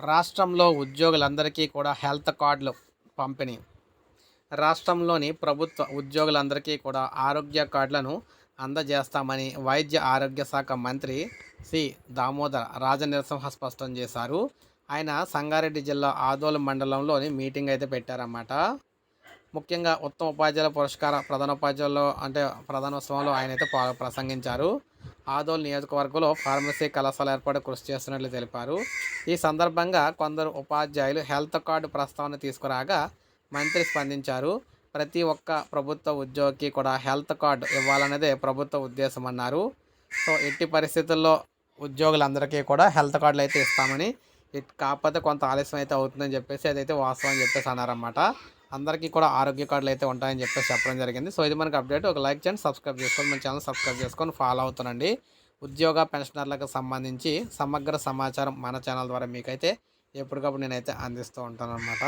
రాష్ట్రంలో ఉద్యోగులందరికీ కూడా హెల్త్ కార్డులు పంపిణీ. రాష్ట్రంలోని ప్రభుత్వ ఉద్యోగులందరికీ కూడా ఆరోగ్య కార్డులను అందజేస్తామని వైద్య ఆరోగ్య శాఖ మంత్రి సి. దామోదర రాజనరసింహ స్పష్టం చేశారు. ఆయన సంగారెడ్డి జిల్లా ఆదోలు మండలంలోని మీటింగ్ అయితే పెట్టారన్నమాట. ముఖ్యంగా ఉత్తమ ఉపాధ్యాయుల పురస్కార ప్రధానోపాధ్యాయుల్లో అంటే ప్రధానోత్సవంలో ఆయన అయితే పా- ప్రసంగించారు. ఆదోల్ నియోజకవర్గంలో ఫార్మసీ కళాశాల ఏర్పాటు కృషి చేస్తున్నట్లు తెలిపారు. ఈ సందర్భంగా కొందరు ఉపాధ్యాయులు హెల్త్ కార్డు ప్రస్తావన తీసుకురాగా మంత్రి స్పందించారు. ప్రతి ఒక్క ప్రభుత్వ ఉద్యోగికి కూడా హెల్త్ కార్డు ఇవ్వాలన్నదే ప్రభుత్వ ఉద్దేశం అన్నారు. సో ఎట్టి పరిస్థితుల్లో ఉద్యోగులందరికీ కూడా హెల్త్ కార్డులు అయితే ఇస్తామని కాకపోతే కొంత ఆలస్యం అయితే అవుతుందని చెప్పేసి అదైతే వాస్తవం అని చెప్పేసి అన్నారన్నమాట. అందరికీ కూడా ఆరోగ్య కార్డులు అయితే ఉంటాయని చెప్పేసి చెప్పడం జరిగింది. సో ఇది మనకి అప్డేట్. ఒక లైక్ చేయండి సబ్స్క్రైబ్ చేసుకోండి మన ఛానల్ సబ్స్క్రైబ్ చేసుకొని ఫాలో అవుతుండండి. ఉద్యోగ పెన్షనర్లకు సంబంధించి సమగ్ర సమాచారం మన ఛానల్ ద్వారా మీకైతే ఎప్పటికప్పుడు నేనైతే అందిస్తూ ఉంటాను అనమాట